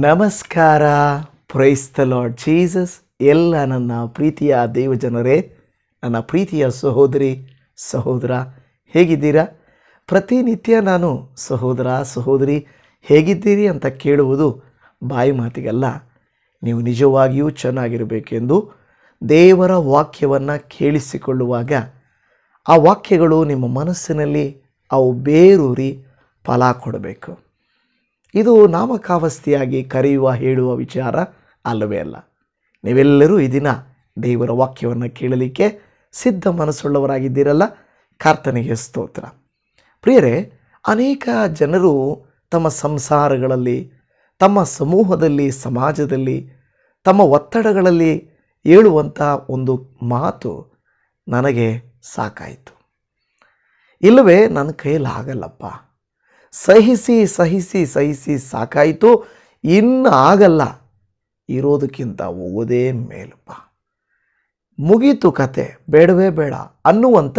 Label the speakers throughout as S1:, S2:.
S1: ನಮಸ್ಕಾರ. ಪ್ರೈಸ್ತ lord Jesus ಎಲ್ಲ ನನ್ನ ಪ್ರೀತಿಯ ದೇವಜನರೇ ನನ್ನ ಪ್ರೀತಿಯ ಸಹೋದರಿ, ಸಹೋದರ, ಹೇಗಿದ್ದೀರಾ? ಪ್ರತಿನಿತ್ಯ ನಾನು, ಸಹೋದರ, ಸಹೋದರಿ, ಹೇಗಿದ್ದೀರಿ ಅಂತ ಕೇಳುವುದು ಬಾಯಿ ಮಾತಿಗಲ್ಲ. ನೀವು ನಿಜವಾಗಿಯೂ ಚೆನ್ನಾಗಿರಬೇಕೆಂದು ದೇವರ ವಾಕ್ಯವನ್ನು ಕೇಳಿಸಿಕೊಳ್ಳುವಾಗ, ಆ ವಾಕ್ಯಗಳು ನಿಮ್ಮ ಮನಸ್ಸಿನಲ್ಲಿ ಅವು ಬೇರೂರಿ ಫಲ ಕೊಡಬೇಕು. ಇದು ನಾಮಕಾವಸ್ತಿಯಾಗಿ ಕರೆಯುವ, ಹೇಳುವ ವಿಚಾರ ಅಲ್ಲವೇ ಅಲ್ಲ. ನೀವೆಲ್ಲರೂ ಈ ದಿನ ದೇವರ ವಾಕ್ಯವನ್ನು ಕೇಳಲಿಕ್ಕೆ ಸಿದ್ಧ ಮನಸ್ಸುಳ್ಳವರಾಗಿದ್ದೀರಲ್ಲ? ಕರ್ತನಿಗೆ ಸ್ತೋತ್ರ. ಪ್ರಿಯರೇ, ಅನೇಕ ಜನರು ತಮ್ಮ ಸಂಸಾರಗಳಲ್ಲಿ, ತಮ್ಮ ಸಮೂಹದಲ್ಲಿ, ಸಮಾಜದಲ್ಲಿ, ತಮ್ಮ ಒತ್ತಡಗಳಲ್ಲಿ ಹೇಳುವಂಥ ಒಂದು ಮಾತು ನನಗೆ ಸಾಕಾಯಿತು. ಇಲ್ಲವೇ, ನನ್ನ ಕೈಯಲ್ಲಿ ಆಗಲ್ಲಪ್ಪ ಸಹಿಸಿ ಸಹಿಸಿ ಸಹಿಸಿ ಸಾಕಾಯಿತು. ಇನ್ನು ಆಗಲ್ಲ. ಇರೋದಕ್ಕಿಂತ ಹೋಗೋದೇ ಮೇಲಪ್ಪ. ಮುಗೀತು ಕತೆ. ಬೇಡವೇ ಬೇಡ. ಅನ್ನುವಂಥ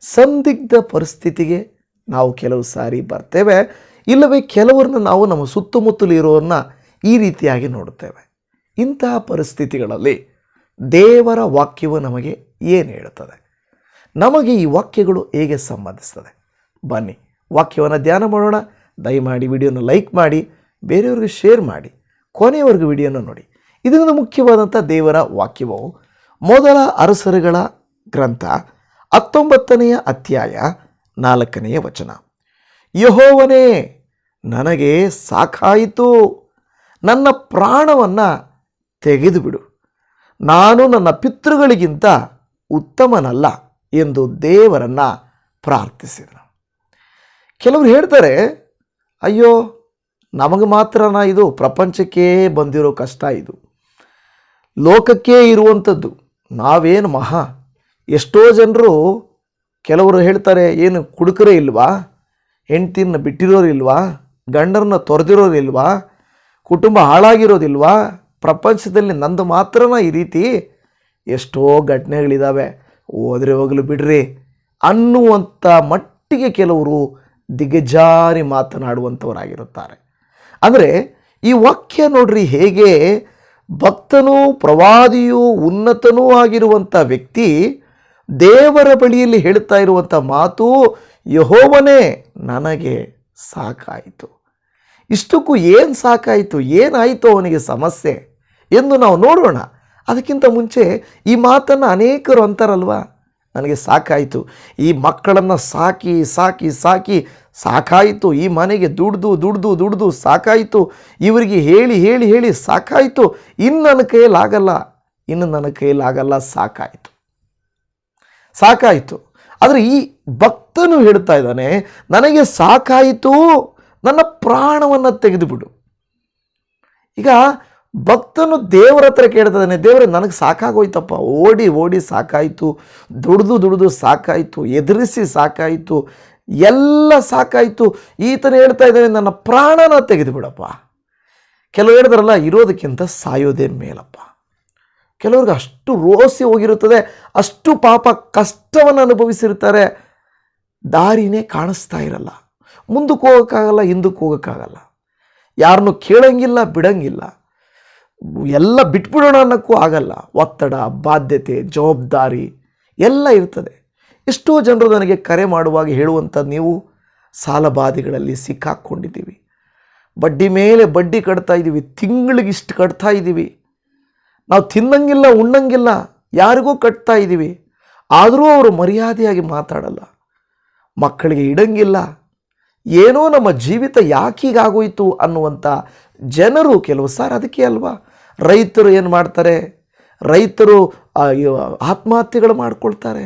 S1: ಸಂದಿಗ್ಧ ಪರಿಸ್ಥಿತಿಗೆ ನಾವು ಕೆಲವು ಸಾರಿ ಬರ್ತೇವೆ. ಇಲ್ಲವೇ ಕೆಲವರನ್ನ ನಾವು ನಮ್ಮ ಸುತ್ತಮುತ್ತಲು ಇರೋರನ್ನ ಈ ರೀತಿಯಾಗಿ ನೋಡುತ್ತೇವೆ. ಇಂತಹ ಪರಿಸ್ಥಿತಿಗಳಲ್ಲಿ ದೇವರ ವಾಕ್ಯವು ನಮಗೆ ಏನು ಹೇಳುತ್ತದೆ? ನಮಗೆ ಈ ವಾಕ್ಯಗಳು ಹೇಗೆ ಸಂಬಂಧಿಸ್ತದೆ? ಬನ್ನಿ. ವಾಕ್ಯವನ್ನು ಧ್ಯಾನ ಮಾಡೋಣ. ದಯಮಾಡಿ ವಿಡಿಯೋನ ಲೈಕ್ ಮಾಡಿ, ಬೇರೆಯವ್ರಿಗೆ ಶೇರ್ ಮಾಡಿ, ಕೊನೆಯವರೆಗೂ ವಿಡಿಯೋನ ನೋಡಿ. ಇದರಿಂದ ಮುಖ್ಯವಾದಂಥ ದೇವರ ವಾಕ್ಯವು ಮೊದಲ ಅರಸರುಗಳ ಗ್ರಂಥ ಹತ್ತೊಂಬತ್ತನೆಯ ಅಧ್ಯಾಯ ನಾಲ್ಕನೆಯ ವಚನ. ಯಹೋವನೇ, ನನಗೆ ಸಾಕಾಯಿತು. ನನ್ನ ಪ್ರಾಣವನ್ನು ತೆಗೆದುಬಿಡು. ನಾನು ನನ್ನ ಪಿತೃಗಳಿಗಿಂತ ಉತ್ತಮನಲ್ಲ ಎಂದು ದೇವರನ್ನು ಪ್ರಾರ್ಥಿಸಿದನು. ಕೆಲವರು ಹೇಳ್ತಾರೆ, ಅಯ್ಯೋ, ನಮಗೆ ಮಾತ್ರನಾ ಇದು ಪ್ರಪಂಚಕ್ಕೆ ಬಂದಿರೋ ಕಷ್ಟ ಇದು. ಲೋಕಕ್ಕೆ ಇರುವಂಥದ್ದು. ನಾವೇನು ಮಹಾ. ಎಷ್ಟೋ ಜನರು ಕೆಲವರು ಹೇಳ್ತಾರೆ, ಏನು ಕುಡುಕರೇ ಇಲ್ವಾ? ಹೆಂಡ್ತಿನ ಬಿಟ್ಟಿರೋರಿಲ್ವಾ ಗಂಡರನ್ನ ತೊರೆದಿರೋರಿಲ್ವಾ ಕುಟುಂಬ ಹಾಳಾಗಿರೋದಿಲ್ವಾ ಪ್ರಪಂಚದಲ್ಲಿ ನಂದು ಮಾತ್ರನ ಈ ರೀತಿ? ಎಷ್ಟೋ ಘಟನೆಗಳಿದ್ದಾವೆ ಹೋದರೆ ಹೋಗಲು ಬಿಡ್ರಿ ಅನ್ನುವಂಥ ಮಟ್ಟಿಗೆ ಕೆಲವರು ದಿಗಜಾರಿ ಮಾತನಾಡುವಂಥವರಾಗಿರುತ್ತಾರೆ. ಅಂದರೆ ಈ ವಾಕ್ಯ ನೋಡ್ರಿ, ಹೇಗೆ ಭಕ್ತನೂ ಪ್ರವಾದಿಯೂ ಉನ್ನತನೂ ಆಗಿರುವಂಥ ವ್ಯಕ್ತಿ ದೇವರ ಬಳಿಯಲ್ಲಿ ಹೇಳ್ತಾ ಇರುವಂಥ ಮಾತು, ಯಹೋವನೇ ನನಗೆ ಸಾಕಾಯಿತು. ಇಷ್ಟಕ್ಕೂ ಏನು ಸಾಕಾಯಿತು, ಏನಾಯಿತು ಅವನಿಗೆ ಸಮಸ್ಯೆ ಎಂದು ನಾವು ನೋಡೋಣ. ಅದಕ್ಕಿಂತ ಮುಂಚೆ ಈ ಮಾತನ್ನು ಅನೇಕರು ಅಂತಾರಲ್ವಾ? ನನಗೆ ಸಾಕಾಯಿತು. ಈ ಮಕ್ಕಳನ್ನು ಸಾಕಿ ಸಾಕಿ ಸಾಕಿ ಸಾಕಾಯಿತು. ಈ ಮನೆಗೆ ದುಡ್ದು ದುಡ್ದು ದುಡ್ದು ಸಾಕಾಯಿತು. ಇವರಿಗೆ ಹೇಳಿ ಹೇಳಿ ಹೇಳಿ ಸಾಕಾಯಿತು. ಇನ್ನು ನನ್ನ ಕೈಯಲ್ಲಾಗಲ್ಲ ಇನ್ನು ನನ್ನ ಕೈಯಲ್ಲಾಗಲ್ಲ ಸಾಕಾಯಿತು. ಸಾಕಾಯಿತು. ಆದರೆ ಈ ಭಕ್ತನು ಹೇಳ್ತಾ ಇದ್ದಾನೆ, ನನಗೆ ಸಾಕಾಯಿತು. ನನ್ನ ಪ್ರಾಣವನ್ನು ತೆಗೆದುಬಿಡು. ಈಗ ಭಕ್ತನು ದೇವರ ಹತ್ರ ಕೇಳ್ತದಾನೆ, ದೇವರೇ, ನನಗೆ ಸಾಕಾಗೋಯ್ತಪ್ಪ. ಓಡಿ ಓಡಿ ಸಾಕಾಯಿತು. ದುಡಿದು ದುಡಿದು ಸಾಕಾಯಿತು. ಎದುರಿಸಿ ಸಾಕಾಯಿತು. ಎಲ್ಲ ಸಾಕಾಯಿತು. ಈತನ ಹೇಳ್ತಾ ಇದ್ದಾನೆ, ನನ್ನ ಪ್ರಾಣನ ತೆಗೆದುಬಿಡಪ್ಪ. ಕೆಲವು ಹೇಳಿದ್ರಲ್ಲ ಇರೋದಕ್ಕಿಂತ ಸಾಯೋದೇ ಮೇಲಪ್ಪ. ಕೆಲವ್ರಿಗೆ ಅಷ್ಟು ರೋಸಿ ಹೋಗಿರುತ್ತದೆ, ಅಷ್ಟು ಪಾಪ ಕಷ್ಟವನ್ನು ಅನುಭವಿಸಿರ್ತಾರೆ. ದಾರಿನೇ ಕಾಣಿಸ್ತಾ ಇರಲ್ಲ. ಮುಂದಕ್ಕೆ ಹೋಗೋಕ್ಕಾಗಲ್ಲ, ಹಿಂದಕ್ಕೆ ಹೋಗೋಕ್ಕಾಗಲ್ಲ. ಯಾರನ್ನೂ ಕೇಳಂಗಿಲ್ಲ, ಬಿಡಂಗಿಲ್ಲ. ಎಲ್ಲ ಬಿಟ್ಬಿಡೋಣ ಅನ್ನೋಕ್ಕೂ ಆಗಲ್ಲ. ಒತ್ತಡ, ಬಾಧ್ಯತೆ, ಜವಾಬ್ದಾರಿ ಎಲ್ಲ ಇರ್ತದೆ. ಎಷ್ಟೋ ಜನರು ನನಗೆ ಕರೆ ಮಾಡುವಾಗ ಹೇಳುವಂಥ ನೀವು ಸಾಲಬಾಧೆಗಳಲ್ಲಿ ಸಿಕ್ಕಾಕ್ಕೊಂಡಿದ್ದೀವಿ ಬಡ್ಡಿ ಮೇಲೆ ಬಡ್ಡಿ ಕಟ್ತಾ ಇದ್ದೀವಿ. ತಿಂಗಳಿಗೆ ಇಷ್ಟು ಕಟ್ತಾ ಇದ್ದೀವಿ. ನಾವು ತಿನ್ನಂಗಿಲ್ಲ, ಉಣ್ಣಂಗಿಲ್ಲ, ಯಾರಿಗೂ ಕಟ್ತಾ ಇದ್ದೀವಿ. ಆದರೂ ಅವರು ಮರ್ಯಾದೆಯಾಗಿ ಮಾತಾಡಲ್ಲ. ಮಕ್ಕಳಿಗೆ ಇಡಂಗಿಲ್ಲ. ಏನೋ ನಮ್ಮ ಜೀವಿತ ಯಾಕೀಗಾಗೋಯಿತು ಅನ್ನುವಂಥ ಜನರು ಕೆಲವು ಸಾರ್ ಅದಕ್ಕೆ ಅಲ್ವಾ? ರೈತರು ಏನು ಮಾಡ್ತಾರೆ? ರೈತರು ಆತ್ಮಹತ್ಯೆಗಳು ಮಾಡಿಕೊಳ್ತಾರೆ.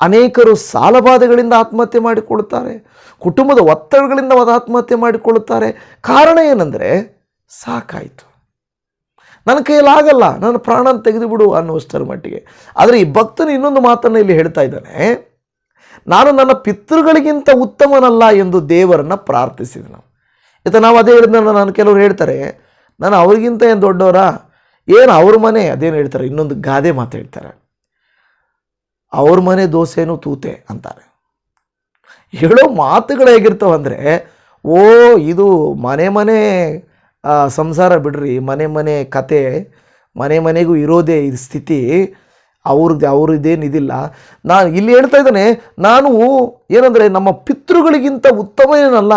S1: ಅನೇಕರು ಸಾಲಬಾಧೆಗಳಿಂದ ಆತ್ಮಹತ್ಯೆ ಮಾಡಿಕೊಳ್ತಾರೆ ಕುಟುಂಬದ ಒತ್ತಡಗಳಿಂದ ಆತ್ಮಹತ್ಯೆ ಮಾಡಿಕೊಳ್ಳುತ್ತಾರೆ. ಕಾರಣ ಏನಂದರೆ ಸಾಕಾಯಿತು. ನನ್ನ ಕೈಯಲ್ಲಿ ಆಗಲ್ಲ, ನನ್ನ ಪ್ರಾಣ ತೆಗೆದುಬಿಡು ಅನ್ನುವಷ್ಟರ ಮಟ್ಟಿಗೆ. ಆದರೆ ಈ ಭಕ್ತನು ಇನ್ನೊಂದು ಮಾತನ್ನು ಇಲ್ಲಿ ಹೇಳ್ತಾ ಇದ್ದಾನೆ. ನಾನು ನನ್ನ ಪಿತೃಗಳಿಗಿಂತ ಉತ್ತಮನಲ್ಲ ಎಂದು ದೇವರನ್ನು ಪ್ರಾರ್ಥಿಸಿದನು. ಇತ ನಾವು ಅದೇ ಹೇಳಿದ ನಾನು ಕೆಲವರು ಹೇಳ್ತಾರೆ ನಾನು ಅವ್ರಿಗಿಂತ ಏನು ದೊಡ್ಡವರ? ಏನು ಅವ್ರ ಮನೆ? ಅದೇನು ಹೇಳ್ತಾರೆ, ಇನ್ನೊಂದು ಗಾದೆ ಮಾತು ಹೇಳ್ತಾರೆ. ಅವ್ರ ಮನೆ ದೋಸೆನೂ ತೂತೆ ಅಂತಾರೆ. ಹೇಳೋ ಮಾತುಗಳು ಹೇಗಿರ್ತಾವಂದರೆ ಓ, ಇದು ಮನೆ ಮನೆ ಸಂಸಾರ ಬಿಡ್ರಿ, ಮನೆ ಮನೆ ಕತೆ, ಮನೆ ಮನೆಗೂ ಇರೋದೇ ಇದು ಸ್ಥಿತಿ ಅವ್ರದ್ದು ಅವ್ರದ್ದೇನು ಇದಿಲ್ಲ. ನಾನು ಇಲ್ಲಿ ಹೇಳ್ತಾ ಇದ್ದಾನೆ, ನಾನು ಏನಂದರೆ ನಮ್ಮ ಪಿತೃಗಳಿಗಿಂತ ಉತ್ತಮನೇನಲ್ಲ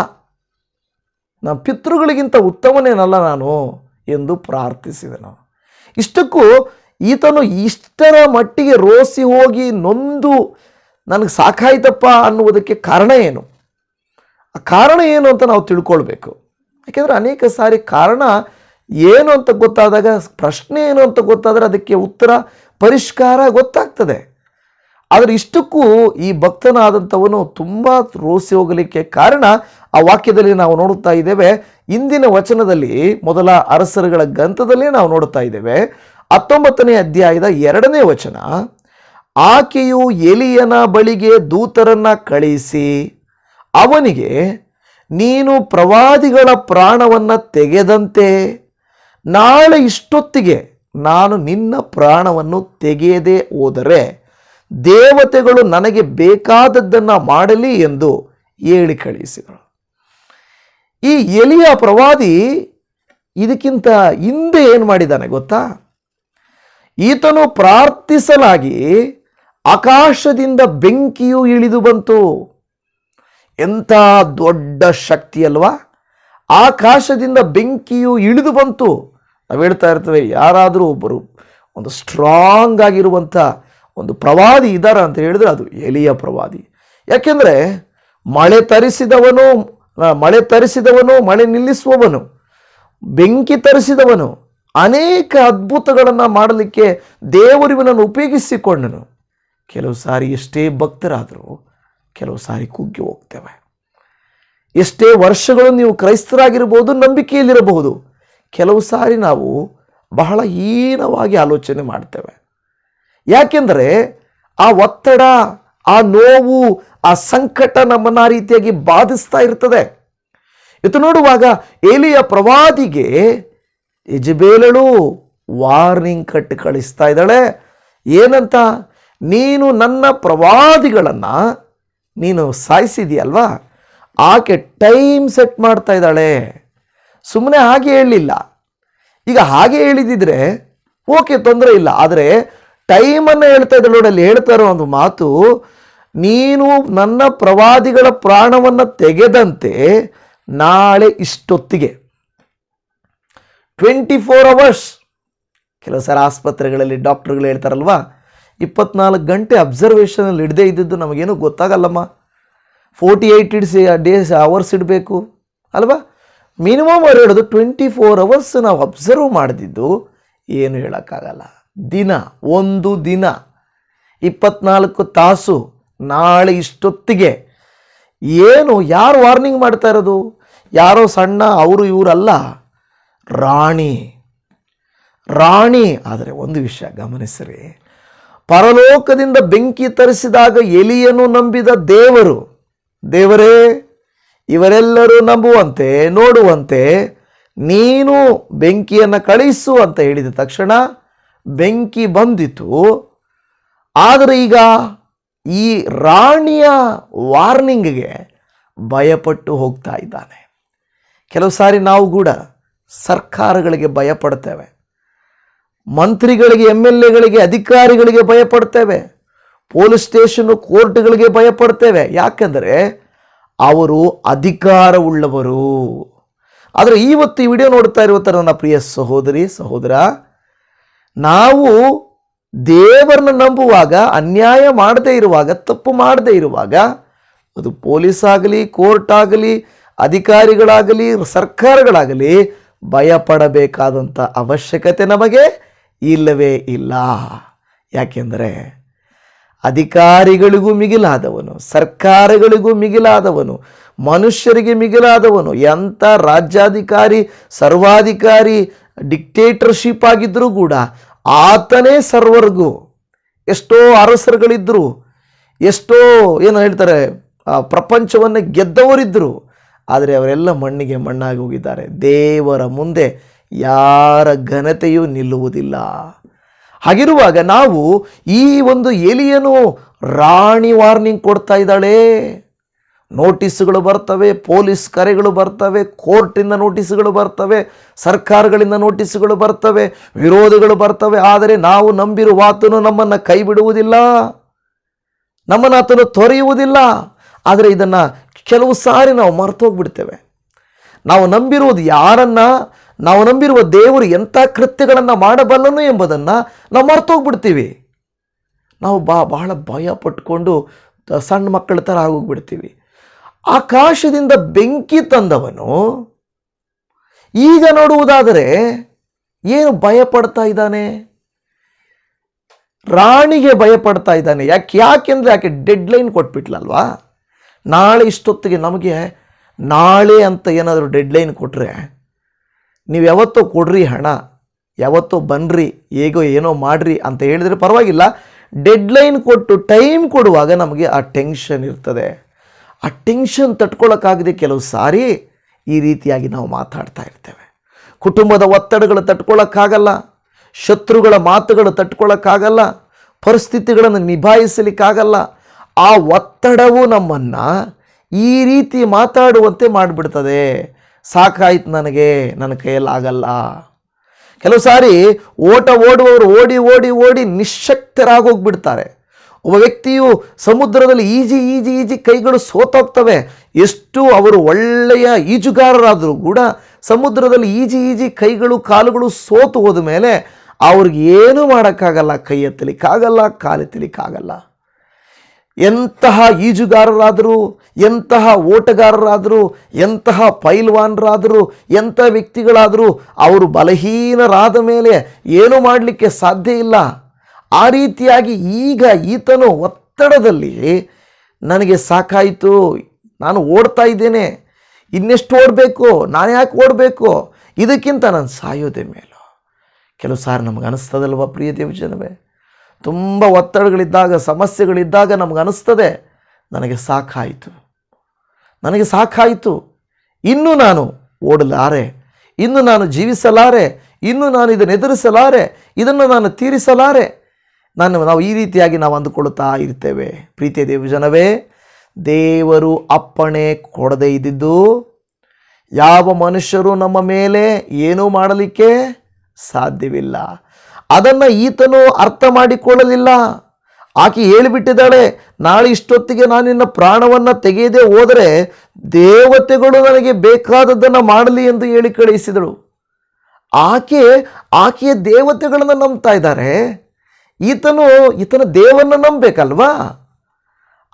S1: ನಮ್ಮ ಪಿತೃಗಳಿಗಿಂತ ಉತ್ತಮನೇನಲ್ಲ ನಾನು ಎಂದು ಪ್ರಾರ್ಥಿಸಿದನು. ಇಷ್ಟಕ್ಕೂ ಈತನು ಇಷ್ಟರ ಮಟ್ಟಿಗೆ ರೋಸಿ ಹೋಗಿ ನೊಂದು, ನನಗೆ ಸಾಕಾಯ್ತಪ್ಪ ಅನ್ನುವುದಕ್ಕೆ ಕಾರಣ ಏನು? ಆ ಕಾರಣ ಏನು ಅಂತ ನಾವು ತಿಳ್ಕೊಳ್ಬೇಕು. ಯಾಕೆಂದರೆ ಅನೇಕ ಸಾರಿ ಕಾರಣ ಏನು ಅಂತ ಗೊತ್ತಾದಾಗ, ಪ್ರಶ್ನೆ ಏನು ಅಂತ ಗೊತ್ತಾದರೆ ಅದಕ್ಕೆ ಉತ್ತರ, ಪರಿಷ್ಕಾರ ಗೊತ್ತಾಗ್ತದೆ. ಆದರೆ ಇಷ್ಟಕ್ಕೂ ಈ ಭಕ್ತನಾದಂಥವನು ತುಂಬ ರೋಸಿ ಹೋಗಲಿಕ್ಕೆ ಕಾರಣ ಆ ವಾಕ್ಯದಲ್ಲಿ ನಾವು ನೋಡುತ್ತಾ ಇದ್ದೇವೆ. ಇಂದಿನ ವಚನದಲ್ಲಿ ಮೊದಲ ಅರಸರುಗಳ ಗ್ರಂಥದಲ್ಲಿ ನಾವು ನೋಡುತ್ತಾ ಇದ್ದೇವೆ. ಹತ್ತೊಂಬತ್ತನೇ ಅಧ್ಯಾಯದ ಎರಡನೇ ವಚನ, ಆಕೆಯು ಎಲಿಯನ ಬಳಿಗೆ ದೂತರನ್ನ ಕಳಿಸಿ ಅವನಿಗೆ, ನೀನು ಪ್ರವಾದಿಗಳ ಪ್ರಾಣವನ್ನು ತೆಗೆದಂತೆ, ನಾಳೆ ಇಷ್ಟೊತ್ತಿಗೆ ನಾನು ನಿನ್ನ ಪ್ರಾಣವನ್ನು ತೆಗೆಯದೆ ಹೋದರೆ ದೇವತೆಗಳು ನನಗೆ ಬೇಕಾದದ್ದನ್ನು ಮಾಡಲಿ ಎಂದು ಹೇಳಿ ಕಳಿಸಿದರು ಈ ಎಲಿಯ ಪ್ರವಾದಿ ಇದಕ್ಕಿಂತ ಹಿಂದೆ ಏನು ಮಾಡಿದ್ದಾನೆ ಗೊತ್ತಾ? ಈತನು ಪ್ರಾರ್ಥಿಸಲಾಗಿ ಆಕಾಶದಿಂದ ಬೆಂಕಿಯು ಇಳಿದು ಬಂತು. ಎಂಥ ದೊಡ್ಡ ಶಕ್ತಿ ಅಲ್ವಾ? ಆಕಾಶದಿಂದ ಬೆಂಕಿಯು ಇಳಿದು ಬಂತು. ನಾವು ಹೇಳ್ತಾ ಇರ್ತೇವೆ, ಯಾರಾದರೂ ಒಬ್ಬರು ಒಂದು ಸ್ಟ್ರಾಂಗ್ ಆಗಿರುವಂಥ ಒಂದು ಪ್ರವಾದಿ ಇದ್ದಾರ ಅಂತ ಹೇಳಿದ್ರೆ ಅದು ಎಲಿಯ ಪ್ರವಾದಿ. ಯಾಕೆಂದರೆ ಮಳೆ ತರಿಸಿದವನು ಮಳೆ ತರಿಸಿದವನು, ಮಳೆ ನಿಲ್ಲಿಸುವವನು, ಬೆಂಕಿ ತರಿಸಿದವನು, ಅನೇಕ ಅದ್ಭುತಗಳನ್ನು ಮಾಡಲಿಕ್ಕೆ ದೇವರಿವನನ್ನು ಉಪಯೋಗಿಸಿಕೊಂಡನು. ಕೆಲವು ಸಾರಿ ಎಷ್ಟೇ ಭಕ್ತರಾದರೂ ಕೆಲವು ಸಾರಿ ಕುಗ್ಗಿ ಹೋಗ್ತೇವೆ. ಎಷ್ಟೇ ವರ್ಷಗಳು ನೀವು ಕ್ರೈಸ್ತರಾಗಿರ್ಬೋದು, ನಂಬಿಕೆಯಲ್ಲಿರಬಹುದು, ಕೆಲವು ಸಾರಿ ನಾವು ಬಹಳ ಹೀನವಾಗಿ ಆಲೋಚನೆ ಮಾಡ್ತೇವೆ. ಯಾಕೆಂದರೆ ಆ ಒತ್ತಡ, ಆ ನೋವು, ಆ ಸಂಕಟ ನಮ್ಮನ್ನ ರೀತಿಯಾಗಿ ಬಾಧಿಸ್ತಾ ಇರ್ತದೆ. ಇದು ನೋಡುವಾಗ ಏಲಿಯ ಪ್ರವಾದಿಗೆ ಯಜಬೇಲಳು ವಾರ್ನಿಂಗ್ ಕಟ್ಟಿ ಕಳಿಸ್ತಾ ಇದ್ದಾಳೆ. ಏನಂತ? ನೀನು ನನ್ನ ಪ್ರವಾದಿಗಳನ್ನು ನೀನು ಸಾಯಿಸಿದೆಯಲ್ವಾ ಆಕೆ ಟೈಮ್ ಸೆಟ್ ಮಾಡ್ತಾ ಇದ್ದಾಳೆ. ಸುಮ್ಮನೆ ಹಾಗೆ ಹೇಳಲಿಲ್ಲ. ಈಗ ಹಾಗೆ ಹೇಳಿದಿದ್ರೆ ಓಕೆ ತೊಂದರೆ ಇಲ್ಲ. ಆದರೆ ಟೈಮನ್ನು ಹೇಳ್ತಾ ಇದ್ದಾಳೆ. ನೋಡಲ್ಲಿ ಹೇಳ್ತಾ ಇರೋ ಒಂದು ಮಾತು, ನೀನು ನನ್ನ ಪ್ರವಾದಿಗಳ ಪ್ರಾಣವನ್ನು ತೆಗೆದಂತೆ ನಾಳೆ ಇಷ್ಟೊತ್ತಿಗೆ ಟ್ವೆಂಟಿ ಫೋರ್ ಅವರ್ಸ್ ಕೆಲವು ಆಸ್ಪತ್ರೆಗಳಲ್ಲಿ ಡಾಕ್ಟರ್ಗಳು ಹೇಳ್ತಾರಲ್ವಾ, ಇಪ್ಪತ್ನಾಲ್ಕು ಗಂಟೆ ಅಬ್ಸರ್ವೇಷನಲ್ಲಿ ಇಡದೇ ಇದ್ದಿದ್ದು ನಮಗೇನು ಗೊತ್ತಾಗಲ್ಲಮ್ಮ. ಫೋರ್ಟಿ ಏಯ್ಟ್ ಇಡ್ಸ್ ಡೇಸ್ ಅವರ್ಸ್ ಇಡಬೇಕು, ಅಲ್ವಾ? ಮಿನಿಮಮ್ ಅವ್ರು ಹೇಳೋದು ಟ್ವೆಂಟಿ ಫೋರ್ ಅವರ್ಸ್ ನಾವು ಅಬ್ಸರ್ವ್ ಮಾಡಿದ್ದು ಏನು ಹೇಳೋಕ್ಕಾಗಲ್ಲ. ದಿನ, ಒಂದು ದಿನ, ಇಪ್ಪತ್ನಾಲ್ಕು ತಾಸು, ನಾಳೆ ಇಷ್ಟೊತ್ತಿಗೆ. ಏನು, ಯಾರು ವಾರ್ನಿಂಗ್ ಮಾಡ್ತಾ ಇರೋದು? ಯಾರೋ ಸಣ್ಣ, ಅವರು, ಇವರಲ್ಲ. ರಾಣಿ. ರಾಣಿ. ಆದರೆ ಒಂದು ವಿಷಯ, ಗಮನಿಸಿರಿ. ಪರಲೋಕದಿಂದ ಬೆಂಕಿ ತರಿಸಿದಾಗ ಎಲಿಯನ್ನು ನಂಬಿದ ದೇವರು. ದೇವರೇ, ಇವರೆಲ್ಲರೂ ನಂಬುವಂತೆ, ನೋಡುವಂತೆ, ನೀನು ಬೆಂಕಿಯನ್ನು ಕಳಿಸು ಅಂತ ಹೇಳಿದ ತಕ್ಷಣ ಬೆಂಕಿ ಬಂದಿತು. ಆದರೆ ಈಗ ಈ ರಾಣಿಯ ವಾರ್ನಿಂಗ್ಗೆ ಭಯಪಟ್ಟು ಹೋಗ್ತಾ ಇದ್ದಾನೆ. ಕೆಲವು ಸಾರಿ ನಾವು ಕೂಡ ಸರ್ಕಾರಗಳಿಗೆ ಭಯಪಡ್ತೇವೆ. ಮಂತ್ರಿಗಳಿಗೆ ಎಂ ಎಲ್ ಎಗಳಿಗೆ, ಅಧಿಕಾರಿಗಳಿಗೆ ಭಯಪಡ್ತೇವೆ. Police station, ಕೋರ್ಟ್ಗಳಿಗೆ ಭಯಪಡ್ತೇವೆ. ಯಾಕೆಂದರೆ ಅವರು ಅಧಿಕಾರವುಳ್ಳವರು. ಆದರೆ ಇವತ್ತು ಈ ವಿಡಿಯೋ ನೋಡ್ತಾ ಇರುವಂಥ ನನ್ನ ಪ್ರಿಯ ಸಹೋದರಿ, ಸಹೋದರ ನಾವು ದೇವರನ್ನ ನಂಬುವಾಗ, ಅನ್ಯಾಯ ಮಾಡದೇ ಇರುವಾಗ, ತಪ್ಪು ಮಾಡದೇ ಇರುವಾಗ, ಅದು ಪೊಲೀಸ್ ಆಗಲಿ ಕೋರ್ಟ್ ಆಗಲಿ ಅಧಿಕಾರಿಗಳಾಗಲಿ, ಸರ್ಕಾರಗಳಾಗಲಿ ಭಯಪಡಬೇಕಾದಂಥ ಅವಶ್ಯಕತೆ ನಮಗೆ ಇಲ್ಲವೇ ಇಲ್ಲ. ಯಾಕೆಂದರೆ ಅಧಿಕಾರಿಗಳಿಗೂ ಮಿಗಿಲಾದವನು, ಸರ್ಕಾರಗಳಿಗೂ ಮಿಗಿಲಾದವನು, ಮನುಷ್ಯರಿಗೆ ಮಿಗಿಲಾದವನು, ಎಂಥ ರಾಜ್ಯಾಧಿಕಾರಿ, ಸರ್ವಾಧಿಕಾರಿ ಡಿಕ್ಟೇಟರ್ಶಿಪ್ ಆಗಿದ್ದರೂ ಕೂಡ ಆತನೇ ಸರ್ವರ್ಗು. ಎಷ್ಟೋ ಅರಸರುಗಳಿದ್ದರು ಎಷ್ಟೋ ಏನು ಹೇಳ್ತಾರೆ ಪ್ರಪಂಚವನ್ನು ಗೆದ್ದವರಿದ್ದರು ಆದರೆ ಅವರೆಲ್ಲ ಮಣ್ಣಿಗೆ ಮಣ್ಣಾಗಿ ಹೋಗಿದ್ದಾರೆ. ದೇವರ ಮುಂದೆ ಯಾರ ಘನತೆಯೂ ನಿಲ್ಲುವುದಿಲ್ಲ. ಹಾಗಿರುವಾಗ ನಾವು ಈ ಒಂದು ಎಲಿಯನು ರಾಣಿ ವಾರ್ನಿಂಗ್ ಕೊಡ್ತಾ ಇದ್ದಾಳೆ. ನೋಟಿಸ್ಗಳು ಬರ್ತವೆ, ಪೊಲೀಸ್ ಕರೆಗಳು ಬರ್ತವೆ, ಕೋರ್ಟಿಂದ ನೋಟಿಸ್ಗಳು ಬರ್ತವೆ, ಸರ್ಕಾರಗಳಿಂದ ನೋಟಿಸ್ಗಳು ಬರ್ತವೆ, ವಿರೋಧಗಳು ಬರ್ತವೆ. ಆದರೆ ನಾವು ನಂಬಿರುವ ಆತನು ನಮ್ಮನ್ನು ಕೈ ಬಿಡುವುದಿಲ್ಲ ನಮ್ಮನ್ನು ಆತನು ತೊರೆಯುವುದಿಲ್ಲ. ಆದರೆ ಇದನ್ನು ಕೆಲವು ಸಾರಿ ನಾವು ಮರೆತೋಗ್ಬಿಡ್ತೇವೆ. ನಾವು ನಂಬಿರುವುದು ಯಾರನ್ನ, ನಾವು ನಂಬಿರುವ ದೇವರು ಎಂಥ ಕೃತ್ಯಗಳನ್ನು ಮಾಡಬಲ್ಲನು ಎಂಬುದನ್ನು ನಾವು ಮರೆತೋಗ್ಬಿಡ್ತೀವಿ. ನಾವು ಬಾ, ಬಹಳ ಭಯ ಪಟ್ಕೊಂಡು ಸಣ್ಣ ಮಕ್ಕಳ ಥರ ಆಗೋಗ್ಬಿಡ್ತೀವಿ. ಆಕಾಶದಿಂದ ಬೆಂಕಿ ತಂದವನು. ಈಗ ನೋಡುವುದಾದರೆ ಏನು ಭಯಪಡ್ತಾ ಇದ್ದಾನೆ? ರಾಣಿಗೆ ಭಯಪಡ್ತಾ ಇದ್ದಾನೆ. ಯಾಕೆ ಯಾಕೆಂದ್ರೆ ಯಾಕೆ ಡೆಡ್ ಲೈನ್ ಕೊಟ್ಬಿಟ್ಲಲ್ವಾ? ನಾಳೆ ಇಷ್ಟೊತ್ತಿಗೆ ನಮಗೆ ನಾಳೆ ಅಂತ ಏನಾದರೂ ಡೆಡ್ ಲೈನ್ ಕೊಟ್ಟರೆ ನೀವು ಯಾವತ್ತೋ ಕೊಡ್ರಿ ಹಣ, ಯಾವತ್ತೋ ಬನ್ನಿರಿ ಹೇಗೋ ಏನೋ ಮಾಡ್ರಿ ಅಂತ ಹೇಳಿದ್ರೆ ಪರವಾಗಿಲ್ಲ. ಡೆಡ್ ಲೈನ್ ಕೊಟ್ಟು ಟೈಮ್ ಕೊಡುವಾಗ ನಮಗೆ ಆ ಟೆನ್ಷನ್ ಇರ್ತದೆ. ಆ ಟೆನ್ಷನ್ ತಟ್ಕೊಳ್ಳೋಕ್ಕಾಗದೆ ಕೆಲವು ಸಾರಿ ಈ ರೀತಿಯಾಗಿ ನಾವು ಮಾತಾಡ್ತಾ ಇರ್ತೇವೆ. ಕುಟುಂಬದ ಒತ್ತಡಗಳು ತಟ್ಕೊಳ್ಳೋಕ್ಕಾಗಲ್ಲ ಶತ್ರುಗಳ ಮಾತುಗಳು ತಟ್ಕೊಳ್ಳೋಕ್ಕಾಗಲ್ಲ ಪರಿಸ್ಥಿತಿಗಳನ್ನು ನಿಭಾಯಿಸಲಿಕ್ಕಾಗಲ್ಲ. ಆ ಒತ್ತಡವು ನಮ್ಮನ್ನು ಈ ರೀತಿ ಮಾತಾಡುವಂತೆ ಮಾಡಿಬಿಡ್ತದೆ. ಸಾಕಾಯ್ತು ನನಗೆ, ನನ್ನ ಕೈಯಲ್ಲಾಗಲ್ಲ. ಕೆಲವು ಸಾರಿ ಓಟ ಓಡುವವರು ಓಡಿ ಓಡಿ ಓಡಿ ನಿಶ್ಶಕ್ತರಾಗೋಗ್ಬಿಡ್ತಾರೆ ಒಬ್ಬ ವ್ಯಕ್ತಿಯು ಸಮುದ್ರದಲ್ಲಿ ಈಜಿ ಈಜಿ ಈಜಿ ಕೈಗಳು ಸೋತೋಗ್ತವೆ. ಎಷ್ಟು ಅವರು ಒಳ್ಳೆಯ ಈಜುಗಾರರಾದರೂ ಕೂಡ ಸಮುದ್ರದಲ್ಲಿ ಈಜಿ ಈಜಿ ಕೈಗಳು ಕಾಲುಗಳು ಸೋತು ಹೋದ ಮೇಲೆ ಅವ್ರಿಗೆ ಏನೂ ಮಾಡೋಕ್ಕಾಗಲ್ಲ. ಕೈ ಎತ್ತಲಿಕ್ಕಾಗಲ್ಲ ಕಾಲೆತ್ತಲಿಕ್ಕಾಗಲ್ಲ ಎಂತಹ ಈಜುಗಾರರಾದರೂ, ಎಂತಹ ಓಟಗಾರರಾದರೂ, ಎಂತಹ ಪೈಲ್ವಾನರಾದರೂ, ಎಂಥ ವ್ಯಕ್ತಿಗಳಾದರೂ ಅವರು ಬಲಹೀನರಾದ ಮೇಲೆ ಏನು ಮಾಡಲಿಕ್ಕೆ ಸಾಧ್ಯ ಇಲ್ಲ. ಆ ರೀತಿಯಾಗಿ ಈಗ ಈತನು ಒತ್ತಡದಲ್ಲಿ ನನಗೆ ಸಾಕಾಯಿತು, ನಾನು ಓಡ್ತಾ ಇದ್ದೇನೆ, ಇನ್ನೆಷ್ಟು ಓಡಬೇಕು, ನಾನು ಯಾಕೆ ಓಡಬೇಕು, ಇದಕ್ಕಿಂತ ನಾನು ಸಾಯೋದೇ ಮೇಲೋ. ಕೆಲವು ಸಾರಿ ನಮ್ಗೆ ಅನಿಸ್ತದಲ್ವ ಪ್ರಿಯ ದೇವಜನವೇ? ತುಂಬ ಒತ್ತಡಗಳಿದ್ದಾಗ, ಸಮಸ್ಯೆಗಳಿದ್ದಾಗ ನಮ್ಗೆ ಅನಿಸ್ತದೆ, ನನಗೆ ಸಾಕಾಯಿತು. ನನಗೆ ಸಾಕಾಯಿತು. ಇನ್ನು ನಾನು ಓಡಲಾರೆ, ಇನ್ನು ನಾನು ಜೀವಿಸಲಾರೆ, ಇನ್ನು ನಾನು ಇದನ್ನು ಎದುರಿಸಲಾರೆ, ಇದನ್ನು ನಾನು ತೀರಿಸಲಾರೆ. ನಾನು, ನಾವು ಈ ರೀತಿಯಾಗಿ ನಾವು ಅಂದುಕೊಳ್ಳುತ್ತಾ ಇರ್ತೇವೆ. ಪ್ರೀತಿಯ ದೇವಜನವೇ ದೇವರು ಅಪ್ಪಣೆ ಕೊಡದೇ ಇದ್ದಿದ್ದು, ಯಾವ ಮನುಷ್ಯರು ನಮ್ಮ ಮೇಲೆ ಏನೂ ಮಾಡಲಿಕ್ಕೆ ಸಾಧ್ಯವಿಲ್ಲ. ಅದನ್ನು ಈತನು ಅರ್ಥ ಮಾಡಿಕೊಳ್ಳಲಿಲ್ಲ. ಆಕೆ ಹೇಳಿಬಿಟ್ಟಿದ್ದಾಳೆ, ನಾಳೆ ಇಷ್ಟೊತ್ತಿಗೆ ನಾನು ನಿನ್ನ ಪ್ರಾಣವನ್ನು ತೆಗೆಯದೆ ಹೋದರೆ ದೇವತೆಗಳು ನನಗೆ ಬೇಕಾದದ್ದನ್ನು ಮಾಡಲಿ ಎಂದು ಹೇಳಿ ಕಳುಹಿಸಿದಳು. ಆಕೆ, ಆಕೆಯ ದೇವತೆಗಳನ್ನು ನಂಬ್ತಾ ಇದ್ದಾರೆ. ಈತನು, ಈತನ ದೇವನ್ನು ನಂಬಬೇಕಲ್ವಾ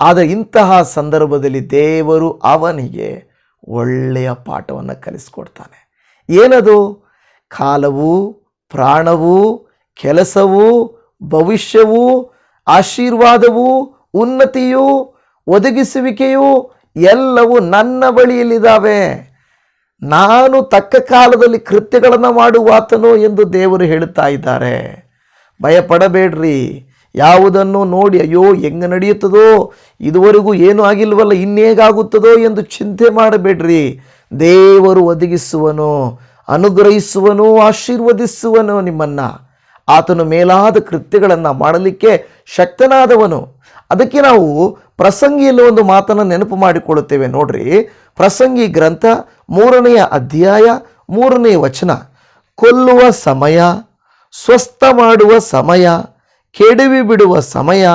S1: ಆದರೆ ಇಂತಹ ಸಂದರ್ಭದಲ್ಲಿ ದೇವರು ಅವನಿಗೆ ಒಳ್ಳೆಯ ಪಾಠವನ್ನು ಕಲಿಸ್ಕೊಡ್ತಾನೆ. ಏನದು? ಕಾಲವು, ಪ್ರಾಣವು, ಕೆಲಸವು, ಭವಿಷ್ಯವು, ಆಶೀರ್ವಾದವು, ಉನ್ನತಿಯು, ಒದಗಿಸುವಿಕೆಯು ಎಲ್ಲವೂ ನನ್ನ ಬಳಿಯಲ್ಲಿದ್ದಾವೆ. ನಾನು ತಕ್ಕ ಕಾಲದಲ್ಲಿ ಕೃತ್ಯಗಳನ್ನು ಮಾಡುವಾತನು ಎಂದು ದೇವರು ಹೇಳುತ್ತಾ ಇದ್ದಾರೆ. ಭಯಪಡಬೇಡ್ರಿ. ಯಾವುದನ್ನು ನೋಡಿ, ಅಯ್ಯೋ, ಹೆಂಗೆ ನಡೆಯುತ್ತದೋ, ಇದುವರೆಗೂ ಏನೂ ಆಗಿಲ್ವಲ್ಲ, ಇನ್ನೇಗಾಗುತ್ತದೋ ಎಂದು ಚಿಂತೆ ಮಾಡಬೇಡ್ರಿ. ದೇವರು ಒದಗಿಸುವನು, ಅನುಗ್ರಹಿಸುವನು, ಆಶೀರ್ವದಿಸುವನು ನಿಮ್ಮನ್ನು. ಆತನು ಮೇಲಾದ ಕೃತ್ಯಗಳನ್ನು ಮಾಡಲಿಕ್ಕೆ ಶಕ್ತನಾದವನು. ಅದಕ್ಕೆ ನಾವು ಪ್ರಸಂಗಿಯಲ್ಲಿ ಒಂದು ಮಾತನ್ನು ನೆನಪು ಮಾಡಿಕೊಳ್ಳುತ್ತೇವೆ. ನೋಡ್ರಿ, ಪ್ರಸಂಗಿ ಗ್ರಂಥ ಮೂರನೆಯ ಅಧ್ಯಾಯ ಮೂರನೆಯ ವಚನ. ಕೊಲ್ಲುವ ಸಮಯ ಸ್ವಸ್ಥ ಮಾಡುವ ಸಮಯ, ಕೆಡವಿ ಬಿಡುವ ಸಮಯ,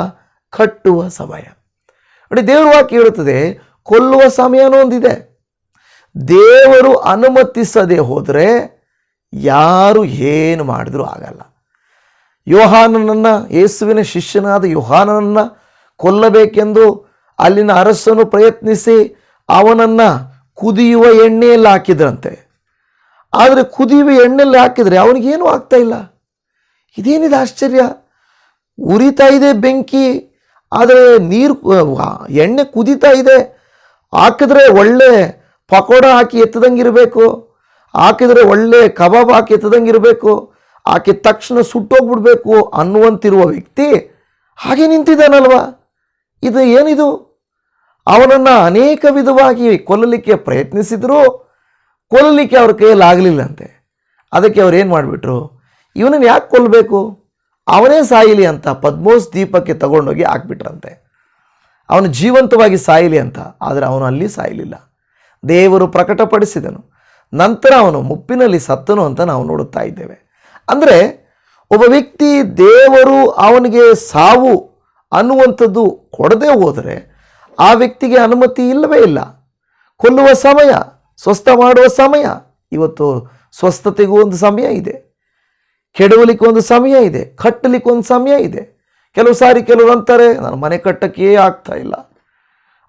S1: ಕಟ್ಟುವ ಸಮಯ. ನೋಡಿ, ದೇವರು ವಾಕ್ಯ ಹೇಳುತ್ತದೆ, ಕೊಲ್ಲುವ ಸಮಯನೂ ಒಂದಿದೆ. ದೇವರು ಅನುಮತಿಸದೆ ಹೋದರೆ ಯಾರು ಏನು ಮಾಡಿದ್ರೂ ಆಗಲ್ಲ. ಯೋಹಾನನನ್ನು, ಯೇಸುವಿನ ಶಿಷ್ಯನಾದ ಯೋಹಾನನನ್ನು ಕೊಲ್ಲಬೇಕೆಂದು ಅಲ್ಲಿನ ಅರಸನು ಪ್ರಯತ್ನಿಸಿ ಅವನನ್ನು ಕುದಿಯುವ ಎಣ್ಣೆಯಲ್ಲಿ ಹಾಕಿದ್ರಂತೆ. ಆದರೆ ಕುದಿಯುವ ಎಣ್ಣೆಯಲ್ಲಿ ಹಾಕಿದರೆ ಅವನಿಗೇನೂ ಆಗ್ತಾ ಇಲ್ಲ. ಇದೇನಿದೆ ಆಶ್ಚರ್ಯ? ಉರಿತಾ ಇದೆ ಬೆಂಕಿ, ಆದರೆ ನೀರು ಎಣ್ಣೆ ಕುದೀತಾ ಇದೆ. ಹಾಕಿದ್ರೆ ಒಳ್ಳೆ ಪಕೋಡ ಹಾಕಿ ಎತ್ತದಂಗಿರಬೇಕು. ಹಾಕಿದರೆ ಒಳ್ಳೆ ಕಬಾಬ್ ಹಾಕಿ ಎತ್ತದಂಗಿರಬೇಕು. ಹಾಕಿದ ತಕ್ಷಣ ಸುಟ್ಟೋಗ್ಬಿಡ್ಬೇಕು ಅನ್ನುವಂತಿರುವ ವ್ಯಕ್ತಿ ಹಾಗೆ ನಿಂತಿದ್ದಾನಲ್ವ? ಇದು ಏನಿದು? ಅವನನ್ನು ಅನೇಕ ವಿಧವಾಗಿ ಕೊಲ್ಲಲಿಕ್ಕೆ ಪ್ರಯತ್ನಿಸಿದರೂ ಕೊಲ್ಲಲಿಕ್ಕೆ ಅವ್ರ ಕೈಯಲ್ಲಿ ಆಗಲಿಲ್ಲಂತೆ. ಅದಕ್ಕೆ ಅವ್ರು ಏನು ಮಾಡಿಬಿಟ್ರು? ಇವನನ್ನು ಯಾಕೆ ಕೊಲ್ಲಬೇಕು ಅವನೇ ಸಾಯಿಲಿ ಅಂತ ಪದ್ಮೋಸ್ ದೀಪಕ್ಕೆ ತಗೊಂಡೋಗಿ ಹಾಕ್ಬಿಟ್ರಂತೆ. ಅವನು ಜೀವಂತವಾಗಿ ಸಾಯಿಲಿ ಅಂತ, ಆದರೆ ಅವನು ಅಲ್ಲಿ ಸಾಯಲಿಲ್ಲ. ದೇವರು ಪ್ರಕಟಪಡಿಸಿದನು. ನಂತರ ಅವನು ಮುಪ್ಪಿನಲ್ಲಿ ಸತ್ತನು ಅಂತ ನಾವು ನೋಡುತ್ತಾ ಇದ್ದೇವೆ. ಅಂದರೆ ಒಬ್ಬ ವ್ಯಕ್ತಿ ದೇವರು ಅವನಿಗೆ ಸಾವು ಅನ್ನುವಂಥದ್ದು ಕೊಡದೆ ಹೋದರೆ ಆ ವ್ಯಕ್ತಿಗೆ ಅನುಮತಿ ಇಲ್ಲವೇ ಇಲ್ಲ. ಕೊಲ್ಲುವ ಸಮಯ, ಸ್ವಸ್ಥ ಮಾಡುವ ಸಮಯ. ಇವತ್ತು ಸ್ವಸ್ಥತೆಗೂ ಒಂದು ಸಮಯ ಇದೆ. ಕೆಡವಲಿಕ್ಕೆ ಒಂದು ಸಮಯ ಇದೆ ಕಟ್ಟಲಿಕ್ಕೆ ಒಂದು ಸಮಯ ಇದೆ. ಕೆಲವು ಸಾರಿ ಕೆಲವರು ಅಂತಾರೆ, ನಾನು ಮನೆ ಕಟ್ಟಕ್ಕೆ ಆಗ್ತಾ ಇಲ್ಲ.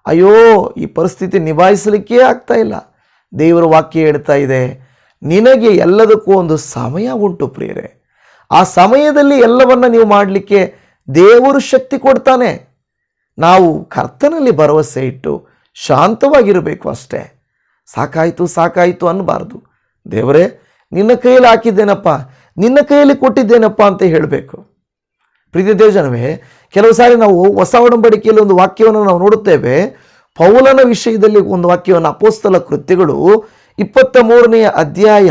S1: ಅಯ್ಯೋ, ಈ ಪರಿಸ್ಥಿತಿ ನಿಭಾಯಿಸಲಿಕ್ಕೇ ಆಗ್ತಾ ಇಲ್ಲ. ದೇವರ ವಾಕ್ಯ ಹೇಳ್ತಾ ಇದೆ, ನಿನಗೆ ಎಲ್ಲದಕ್ಕೂ ಒಂದು ಸಮಯ ಉಂಟು ಪ್ರಿಯರೇ. ಆ ಸಮಯದಲ್ಲಿ ಎಲ್ಲವನ್ನ ನೀವು ಮಾಡಲಿಕ್ಕೆ ದೇವರು ಶಕ್ತಿ ಕೊಡ್ತಾನೆ. ನಾವು ಕರ್ತನಲ್ಲಿ ಭರವಸೆ ಇಟ್ಟು ಶಾಂತವಾಗಿರಬೇಕು ಅಷ್ಟೇ. ಸಾಕಾಯಿತು ಸಾಕಾಯಿತು ಅನ್ನಬಾರ್ದು. ದೇವರೇ, ನಿನ್ನ ಕೈಯಲ್ಲಿ ಹಾಕಿದ್ದೇನಪ್ಪ? ನಿನ್ನ ಕೈಯಲ್ಲಿ ಕೊಟ್ಟಿದ್ದೇನಪ್ಪ ಅಂತ ಹೇಳಬೇಕು. ಪ್ರೀತಿ ದೇವಜನವೇ, ಕೆಲವು ಸಾರಿ ನಾವು ಹೊಸ ಒಡಂಬಡಿಕೆಯಲ್ಲಿ ಒಂದು ವಾಕ್ಯವನ್ನು ನಾವು ನೋಡುತ್ತೇವೆ. ಪೌಲನ ವಿಷಯದಲ್ಲಿ ಒಂದು ವಾಕ್ಯವನ್ನು ಅಪೋಸ್ತಲ ಕೃತ್ಯಗಳು ಇಪ್ಪತ್ತ ಮೂರನೆಯ ಅಧ್ಯಾಯ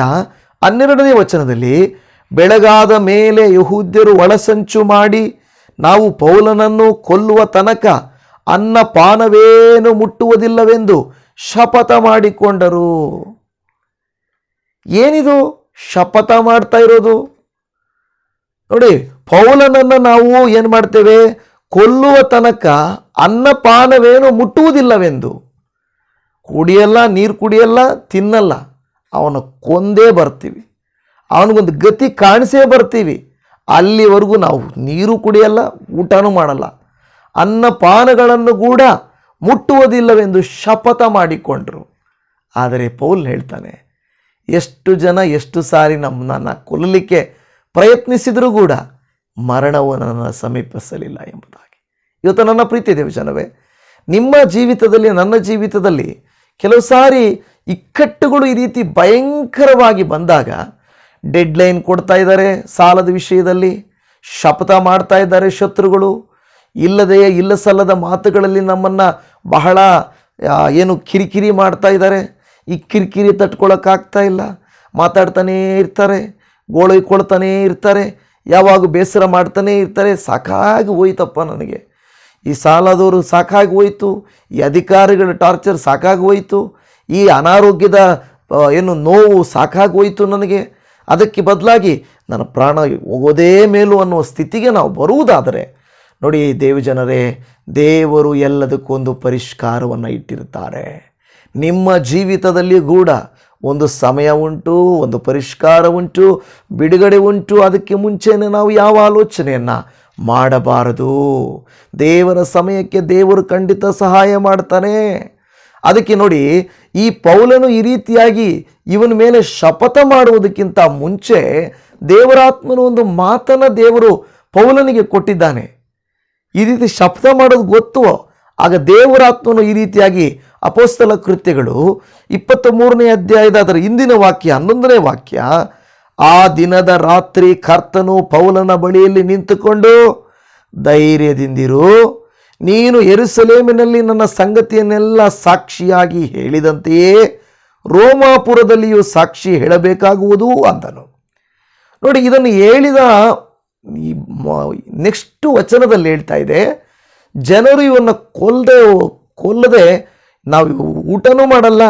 S1: ಹನ್ನೆರಡನೇ ವಚನದಲ್ಲಿ, ಬೆಳಗಾದ ಮೇಲೆ ಯಹೂದ್ಯರು ಒಳಸಂಚು ಮಾಡಿ, ನಾವು ಪೌಲನನ್ನು ಕೊಲ್ಲುವ ತನಕ ಅನ್ನ ಪಾನವೇನು ಮುಟ್ಟುವುದಿಲ್ಲವೆಂದು ಶಪಥ ಮಾಡಿಕೊಂಡರು. ಏನಿದು? ಶಪಥ ಮಾಡ್ತಾ ಇರೋದು. ನೋಡಿ, ಪೌಲನನ್ನು ನಾವು ಏನು ಮಾಡ್ತೇವೆ? ಕೊಲ್ಲುವ ತನಕ ಅನ್ನಪಾನವೇನು ಮುಟ್ಟುವುದಿಲ್ಲವೆಂದು. ಕುಡಿಯಲ್ಲ, ನೀರು ಕುಡಿಯಲ್ಲ, ತಿನ್ನಲ್ಲ. ಅವನ ಕೊಂದೇ ಬರ್ತೀವಿ. ಅವನಿಗೊಂದು ಗತಿ ಕಾಣಿಸೇ ಬರ್ತೀವಿ. ಅಲ್ಲಿವರೆಗೂ ನಾವು ನೀರು ಕುಡಿಯಲ್ಲ, ಊಟನೂ ಮಾಡಲ್ಲ. ಅನ್ನಪಾನಗಳನ್ನು ಕೂಡ ಮುಟ್ಟುವುದಿಲ್ಲವೆಂದು ಶಪಥ ಮಾಡಿಕೊಂಡರು. ಆದರೆ ಪೌಲ್ ಹೇಳ್ತಾನೆ ಎಷ್ಟು ಜನ ಎಷ್ಟು ಸಾರಿ ನಮ್ಮನ್ನು ಕೊಲ್ಲಲಿಕ್ಕೆ ಪ್ರಯತ್ನಿಸಿದರೂ ಕೂಡ ಮರಣವು ನನ್ನನ್ನು ಸಮೀಪಿಸಲಿಲ್ಲ ಎಂಬುದಾಗಿ. ಇವತ್ತು ನನ್ನ ಪ್ರೀತಿ ದೇವಜನವೇ ನಿಮ್ಮ ಜೀವಿತದಲ್ಲಿ, ನನ್ನ ಜೀವಿತದಲ್ಲಿ ಕೆಲವು ಸಾರಿ ಇಕ್ಕಟ್ಟುಗಳು ಈ ರೀತಿ ಭಯಂಕರವಾಗಿ ಬಂದಾಗ ಡೆಡ್ ಲೈನ್ ಕೊಡ್ತಾ ಇದ್ದಾರೆ ಸಾಲದ ವಿಷಯದಲ್ಲಿ, ಶಪಥ ಮಾಡ್ತಾ ಇದ್ದಾರೆ ಶತ್ರುಗಳು. ಇಲ್ಲದೆಯೇ ಇಲ್ಲ ಸಲ್ಲದ ಮಾತುಗಳಲ್ಲಿ ನಮ್ಮನ್ನು ಬಹಳ ಏನು ಕಿರಿಕಿರಿ ಮಾಡ್ತಾ ಇದ್ದಾರೆ. ಈ ಕಿರಿಕಿರಿ ತಟ್ಕೊಳ್ಳೋಕ್ಕಾಗ್ತಾ ಇಲ್ಲ. ಮಾತಾಡ್ತಾನೇ ಇರ್ತಾರೆ ಗೋಳೈಕೊಳ್ತಾನೇ ಇರ್ತಾರೆ, ಯಾವಾಗ ಬೇಸರ ಮಾಡ್ತಾನೇ ಇರ್ತಾರೆ. ಸಾಕಾಗಿ ಹೋಯ್ತಪ್ಪ ನನಗೆ. ಈ ಸಾಲದವರು ಸಾಕಾಗಿ ಹೋಯ್ತು, ಈ ಅಧಿಕಾರಿಗಳ ಟಾರ್ಚರ್ ಸಾಕಾಗಿ ಹೋಯ್ತು, ಈ ಅನಾರೋಗ್ಯದ ಏನು ನೋವು ಸಾಕಾಗಿ ಹೋಯ್ತು ನನಗೆ. ಅದಕ್ಕೆ ಬದಲಾಗಿ ನನ್ನ ಪ್ರಾಣ ಹೋಗೋದೇ ಮೇಲು ಅನ್ನುವ ಸ್ಥಿತಿಗೆ ನಾವು ಬರುವುದಾದರೆ, ನೋಡಿ ದೇವಜನರೇ, ದೇವರು ಎಲ್ಲದಕ್ಕೊಂದು ಪರಿಷ್ಕಾರವನ್ನು ಇಟ್ಟಿರ್ತಾರೆ ನಿಮ್ಮ ಜೀವಿತದಲ್ಲಿ ಕೂಡ ಒಂದು ಸಮಯ ಉಂಟು, ಒಂದು ಪರಿಷ್ಕಾರ ಉಂಟು, ಬಿಡುಗಡೆ ಉಂಟು. ಅದಕ್ಕೆ ಮುಂಚೆನೇ ನಾವು ಯಾವ ಆಲೋಚನೆಯನ್ನು ಮಾಡಬಾರದು? ದೇವರ ಸಮಯಕ್ಕೆ ದೇವರು ಖಂಡಿತ ಸಹಾಯ ಮಾಡ್ತಾನೆ. ಅದಕ್ಕೆ ನೋಡಿ, ಈ ಪೌಲನು ಈ ರೀತಿಯಾಗಿ ಇವನ ಮೇಲೆ ಶಪಥ ಮಾಡುವುದಕ್ಕಿಂತ ಮುಂಚೆ ದೇವರಾತ್ಮನ ಒಂದು ಮಾತನ್ನು ದೇವರು ಪೌಲನಿಗೆ ಕೊಟ್ಟಿದ್ದಾನೆ. ಈ ರೀತಿ ಶಪಥ ಮಾಡೋದು ಗೊತ್ತು ಆಗ ದೇವರಾತ್ಮನು ಈ ರೀತಿಯಾಗಿ ಅಪೋಸ್ತಲ ಕೃತ್ಯಗಳು ಇಪ್ಪತ್ತ ಮೂರನೇ ಅಧ್ಯಾಯದ ಅದರ ಇಂದಿನ ವಾಕ್ಯ, ಹನ್ನೊಂದನೇ ವಾಕ್ಯ, ಆ ದಿನದ ರಾತ್ರಿ ಕರ್ತನು ಪೌಲನ ಬಳಿಯಲ್ಲಿ ನಿಂತುಕೊಂಡು, ಧೈರ್ಯದಿಂದಿರು, ನೀನು ಎರುಸಲೇಮಿನಲ್ಲಿ ನನ್ನ ಸಂಗತಿಯನ್ನೆಲ್ಲ ಸಾಕ್ಷಿಯಾಗಿ ಹೇಳಿದಂತೆಯೇ ರೋಮಾಪುರದಲ್ಲಿಯೂ ಸಾಕ್ಷಿ ಹೇಳಬೇಕಾಗುವುದು? ಅಂದನು. ನೋಡಿ, ಇದನ್ನು ಹೇಳಿದ ನೆಕ್ಸ್ಟ್ ವಚನದಲ್ಲಿ ಹೇಳ್ತಾ ಇದೆ ಜನರು ಇವನ್ನ ಕೊಲ್ಲದೆ ಕೊಲ್ಲದೆ ನಾವು ಊಟನೂ ಮಾಡಲ್ಲ,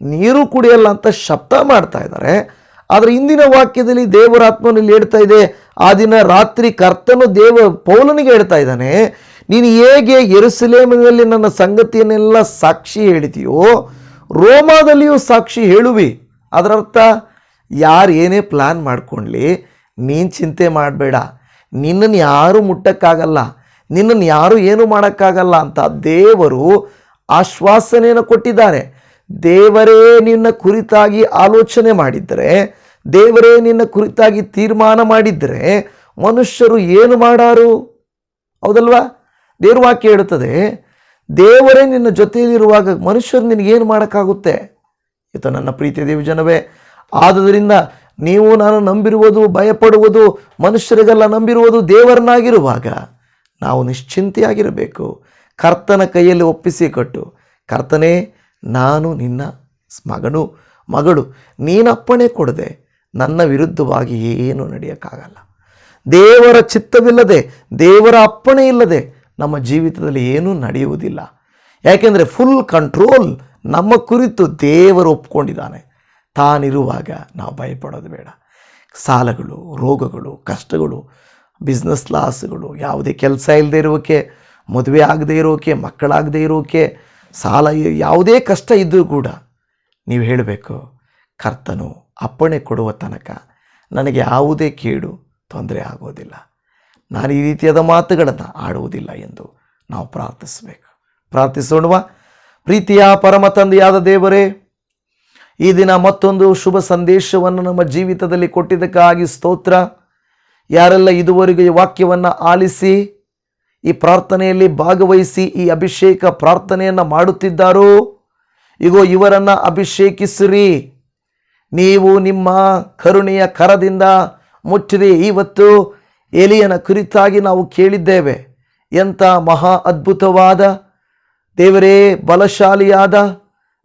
S1: ನೀರು ಕುಡಿಯಲ್ಲ ಅಂತ ಶಬ್ದ ಮಾಡ್ತಾ ಇದ್ದಾರೆ ಆದರೆ ಇಂದಿನ ವಾಕ್ಯದಲ್ಲಿ ದೇವರಾತ್ಮನಲ್ಲಿ ಹೇಳ್ತಾ ಇದೆ, ಆ ದಿನ ರಾತ್ರಿ ಕರ್ತನು ದೇವ ಪೌಲನಿಗೆ ಹೇಳ್ತಾ ಇದ್ದಾನೆ, ನೀನು ಹೇಗೆ ಎರುಸಲೇಮಿನಲ್ಲಿ ನನ್ನ ಸಂಗತಿಯನ್ನೆಲ್ಲ ಸಾಕ್ಷಿ ಹೇಳಿದೆಯೋ, ರೋಮಾದಲ್ಲಿಯೂ ಸಾಕ್ಷಿ ಹೇಳುವಿ. ಅದರರ್ಥ, ಯಾರು ಏನೇ ಪ್ಲ್ಯಾನ್ ಮಾಡ್ಕೊಳ್ಳಿ ನೀನು ಚಿಂತೆ ಮಾಡಬೇಡ ನಿನ್ನನ್ನು ಯಾರೂ ಮುಟ್ಟಕ್ಕಾಗಲ್ಲ ನಿನ್ನನ್ನು ಯಾರೂ ಏನು ಮಾಡೋಕ್ಕಾಗಲ್ಲ ಅಂತ ದೇವರು ಆಶ್ವಾಸನೆಯನ್ನು ಕೊಟ್ಟಿದ್ದಾರೆ ದೇವರೇ ನಿನ್ನ ಕುರಿತಾಗಿ ಆಲೋಚನೆ ಮಾಡಿದರೆ, ದೇವರೇ ನಿನ್ನ ಕುರಿತಾಗಿ ತೀರ್ಮಾನ ಮಾಡಿದರೆ ಮನುಷ್ಯರು ಏನು ಮಾಡಾರು? ಹೌದಲ್ವಾ? ದೇವ್ರ ವಾಕ್ಯ ಹೇಳುತ್ತದೆ, ದೇವರೇ ನಿನ್ನ ಜೊತೆಯಲ್ಲಿರುವಾಗ ಮನುಷ್ಯರು ನಿನಗೇನು ಮಾಡೋಕ್ಕಾಗುತ್ತೆ? ಈತ ನನ್ನ ಪ್ರೀತಿಯ ದೇವಜನವೇ, ಆದುದರಿಂದ ನೀವು ನಾನು ನಂಬಿರುವುದು, ಭಯಪಡುವುದು, ಮನುಷ್ಯರಿಗೆಲ್ಲ ನಂಬಿರುವುದು ದೇವರನ್ನಾಗಿರುವಾಗ ನಾವು ನಿಶ್ಚಿಂತೆಯಾಗಿರಬೇಕು. ಕರ್ತನ ಕೈಯಲ್ಲಿ ಒಪ್ಪಿಸಿ ಕೊಟ್ಟು, ಕರ್ತನೇ, ನಾನು ನಿನ್ನ ಮಗನು, ಮಗಳು ನೀನಪ್ಪಣೆ ಕೊಡದೆ ನನ್ನ ವಿರುದ್ಧವಾಗಿ ಏನು ನಡೆಯೋಕ್ಕಾಗಲ್ಲ. ದೇವರ ಚಿತ್ತವಿಲ್ಲದೆ, ದೇವರ ಅಪ್ಪಣೆ ಇಲ್ಲದೆ ನಮ್ಮ ಜೀವಿತದಲ್ಲಿ ಏನೂ ನಡೆಯುವುದಿಲ್ಲ. ಯಾಕೆಂದರೆ ಫುಲ್ ಕಂಟ್ರೋಲ್ ನಮ್ಮ ಕುರಿತು ದೇವರು ಒಪ್ಕೊಂಡಿದ್ದಾನೆ. ತಾನಿರುವಾಗ ನಾವು ಭಯಪಡೋದು ಬೇಡ. ಸಾಲಗಳು, ರೋಗಗಳು, ಕಷ್ಟಗಳು ಬಿಸ್ನೆಸ್ ಲಾಸ್ಗಳು ಯಾವುದೇ ಕೆಲಸ ಇಲ್ಲದೆ ಇರೋಕೆ, ಮದುವೆ ಆಗದೇ ಇರೋಕೆ, ಮಕ್ಕಳಾಗದೇ ಇರೋಕೆ, ಸಾಲ ಯಾವುದೇ ಕಷ್ಟ ಇದ್ದರೂ ಕೂಡ ನೀವು ಹೇಳಬೇಕು, ಕರ್ತನು ಅಪ್ಪಣೆ ಕೊಡುವ ತನಕ ನನಗೆ ಯಾವುದೇ ಕೇಡು ತೊಂದರೆ ಆಗೋದಿಲ್ಲ. ನಾನು ಈ ರೀತಿಯಾದ ಮಾತುಗಳನ್ನು ಆಡುವುದಿಲ್ಲ ಎಂದು ನಾವು ಪ್ರಾರ್ಥಿಸಬೇಕು. ಪ್ರಾರ್ಥಿಸೋಣವಾ. ಪ್ರೀತಿಯ ಪರಮ ತಂದೆಯಾದ ದೇವರೇ, ಈ ದಿನ ಮತ್ತೊಂದು ಶುಭ ಸಂದೇಶವನ್ನು ನಮ್ಮ ಜೀವಿತದಲ್ಲಿ ಕೊಟ್ಟಿದ್ದಕ್ಕಾಗಿ ಸ್ತೋತ್ರ. ಯಾರೆಲ್ಲ ಇದುವರೆಗೂ ಈ ವಾಕ್ಯವನ್ನು ಆಲಿಸಿ, ಈ ಪ್ರಾರ್ಥನೆಯಲ್ಲಿ ಭಾಗವಹಿಸಿ, ಈ ಅಭಿಷೇಕ ಪ್ರಾರ್ಥನೆಯನ್ನು ಮಾಡುತ್ತಿದ್ದಾರೋ, ಇಗೋ, ಇವರನ್ನು ಅಭಿಷೇಕಿಸಿರಿ. ನೀವು ನಿಮ್ಮ ಕರುಣೆಯ ಕರದಿಂದ ಮುಚ್ಚಿರಿ. ಇವತ್ತು ಎಲಿಯನ ಕುರಿತಾಗಿ ನಾವು ಕೇಳಿದ್ದೇವೆ. ಎಂಥ ಮಹಾ ಅದ್ಭುತವಾದ, ದೇವರೇ ಬಲಶಾಲಿಯಾದ,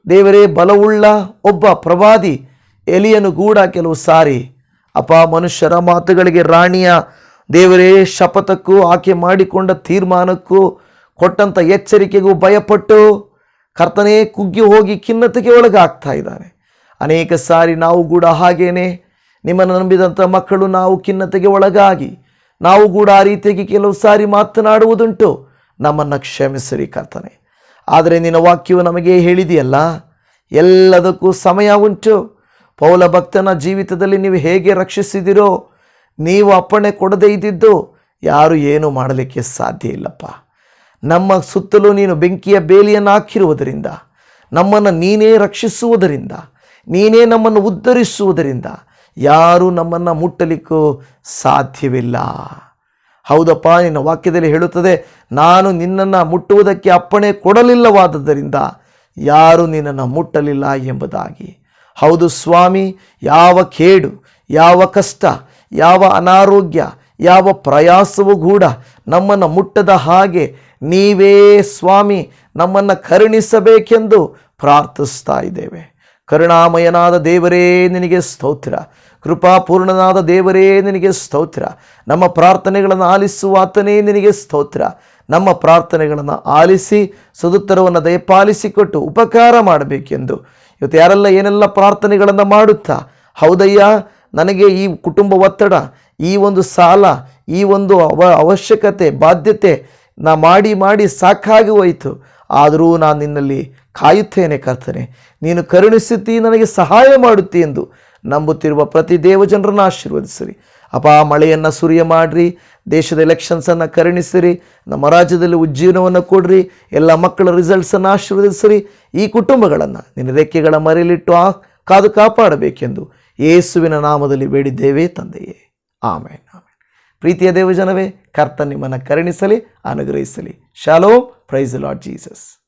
S1: ದೇವರೇ ಬಲವುಳ್ಳ ಒಬ್ಬ ಪ್ರವಾದಿ ಎಲಿಯನು ಕೂಡ ಕೆಲವು ಸಾರಿ ಅಪ ಮನುಷ್ಯರ ಮಾತುಗಳಿಗೆ ರಾಣಿಯ ದೇವರೇ, ಶಪಥಕ್ಕೂ ಆಕೆ ಮಾಡಿಕೊಂಡ ತೀರ್ಮಾನಕ್ಕೂ ಕೊಟ್ಟಂಥ ಎಚ್ಚರಿಕೆಗೂ ಭಯಪಟ್ಟು ಕರ್ತನೇ ಕುಗ್ಗಿ ಹೋಗಿ ಖಿನ್ನತೆಗೆ ಒಳಗಾಗ್ತಾ ಇದ್ದಾನೆ. ಅನೇಕ ಸಾರಿ ನಾವು ಕೂಡ ಹಾಗೇನೆ. ನಿಮ್ಮನ್ನು ನಂಬಿದಂಥ ಮಕ್ಕಳು ನಾವು ಖಿನ್ನತೆಗೆ ಒಳಗಾಗಿ. ನಾವು ಕೂಡ ಆ ರೀತಿಯಾಗಿ ಕೆಲವು ಸಾರಿ ಮಾತನಾಡುವುದುಂಟು. ನಮ್ಮನ್ನು ಕ್ಷಮಿಸಿರಿ ಕರ್ತನೆ. ಆದರೆ ನಿನ್ನ ವಾಕ್ಯವು ನಮಗೆ ಹೇಳಿದೆಯಲ್ಲ, ಎಲ್ಲದಕ್ಕೂ ಸಮಯ ಉಂಟು. ಪೌಲ ಭಕ್ತನ ಜೀವಿತದಲ್ಲಿ ನೀವು ಹೇಗೆ ರಕ್ಷಿಸಿದಿರೋ, ನೀವು ಅಪ್ಪಣೆ ಕೊಡದೇ ಇದ್ದಿದ್ದು ಯಾರು ಏನು ಮಾಡಲಿಕ್ಕೆ ಸಾಧ್ಯ ಇಲ್ಲಪ್ಪ. ನಮ್ಮ ಸುತ್ತಲೂ ನೀನು ಬೆಂಕಿಯ ಬೇಲಿಯನ್ನು ಹಾಕಿರುವುದರಿಂದ, ನಮ್ಮನ್ನು ನೀನೇ ರಕ್ಷಿಸುವುದರಿಂದ, ನೀನೇ ನಮ್ಮನ್ನು ಉದ್ಧರಿಸುವುದರಿಂದ ಯಾರೂ ನಮ್ಮನ್ನು ಮುಟ್ಟಲಿಕ್ಕೂ ಸಾಧ್ಯವಿಲ್ಲ. ಹೌದಪ್ಪ, ನಿನ್ನ ವಾಕ್ಯದಲ್ಲಿ ಹೇಳುತ್ತದೆ, ನಾನು ನಿನ್ನನ್ನು ಮುಟ್ಟುವುದಕ್ಕೆ ಅಪ್ಪಣೆ ಕೊಡಲಿಲ್ಲವಾದದ್ದರಿಂದ ಯಾರು ನಿನ್ನನ್ನು ಮುಟ್ಟಲಿಲ್ಲ ಎಂಬುದಾಗಿ. ಹೌದು ಸ್ವಾಮಿ, ಯಾವ ಕೇಡು, ಯಾವ ಕಷ್ಟ, ಯಾವ ಅನಾರೋಗ್ಯ, ಯಾವ ಪ್ರಯಾಸವೂ ಕೂಡ ನಮ್ಮನ್ನು ಮುಟ್ಟದ ಹಾಗೆ ನೀವೇ ಸ್ವಾಮಿ ನಮ್ಮನ್ನು ಕರುಣಿಸಬೇಕೆಂದು ಪ್ರಾರ್ಥಿಸ್ತಾ ಇದ್ದೇವೆ. ಕರುಣಾಮಯನಾದ ದೇವರೇ ನಿನಗೆ ಸ್ತೋತ್ರ. ಕೃಪಾಪೂರ್ಣನಾದ ದೇವರೇ ನಿನಗೆ ಸ್ತೋತ್ರ. ನಮ್ಮ ಪ್ರಾರ್ಥನೆಗಳನ್ನು ಆಲಿಸುವ ಆತನೇ ನಿನಗೆ ಸ್ತೋತ್ರ. ನಮ್ಮ ಪ್ರಾರ್ಥನೆಗಳನ್ನು ಆಲಿಸಿ ಸದುತ್ತರವನ್ನು ದಯಪಾಲಿಸಿಕೊಟ್ಟು ಉಪಕಾರ ಮಾಡಬೇಕೆಂದು ಇವತ್ತು ಯಾರೆಲ್ಲ ಏನೆಲ್ಲ ಪ್ರಾರ್ಥನೆಗಳನ್ನು ಮಾಡುತ್ತಾ? ಹೌದಯ್ಯ, ನನಗೆ ಈ ಕುಟುಂಬ ಒತ್ತಡ, ಈ ಒಂದು ಸಾಲ, ಈ ಒಂದು ಅವ, ಅವಶ್ಯಕತೆ, ಬಾಧ್ಯತೆ ನಾ ಮಾಡಿ ಮಾಡಿ ಸಾಕಾಗಿ ಹೋಯಿತು. ಆದರೂ ನಾನು ನಿನ್ನಲ್ಲಿ ಕಾಯುತ್ತೇನೆ ಕರ್ತನೆ. ನೀನು ಕರುಣಿಸುತ್ತೀ, ನನಗೆ ಸಹಾಯ ಮಾಡುತ್ತಿ ಎಂದು ನಂಬುತ್ತಿರುವ ಪ್ರತಿ ದೇವಜನರನ್ನು ಆಶೀರ್ವದಿಸಿರಿ. ಅಪ ಮಳೆಯನ್ನು ಸುರಿಯ ಮಾಡಿರಿ, ದೇಶದ ಎಲೆಕ್ಷನ್ಸನ್ನು ಕರುಣಿಸಿರಿ, ನಮ್ಮ ರಾಜ್ಯದಲ್ಲಿ ಉಜ್ಜೀವನವನ್ನು ಕೊಡ್ರಿ, ಎಲ್ಲ ಮಕ್ಕಳ ರಿಸಲ್ಟ್ಸನ್ನು ಆಶೀರ್ವದಿಸಿರಿ, ಈ ಕುಟುಂಬಗಳನ್ನು ನಿನ್ನ ರೆಕ್ಕೆಗಳ ಮರೆಯಲಿಟ್ಟು ಆ ಕಾದು ಕಾಪಾಡಬೇಕೆಂದು ಯೇಸುವಿನ ನಾಮದಲ್ಲಿ ಬೇಡಿದ್ದೇವೆ ತಂದೆಯೇ. ಆಮೇನ್ ಆಮೇನ್. ಪ್ರೀತಿಯ ದೇವಜನವೇ ಕರ್ತ ನಿಮ್ಮನ್ನು ಕರುಣಿಸಲಿ, ಅನುಗ್ರಹಿಸಲಿ. ಶಾಲೋ ಪ್ರೈಸ್ ಲಾರ್ಡ್ ಜೀಸಸ್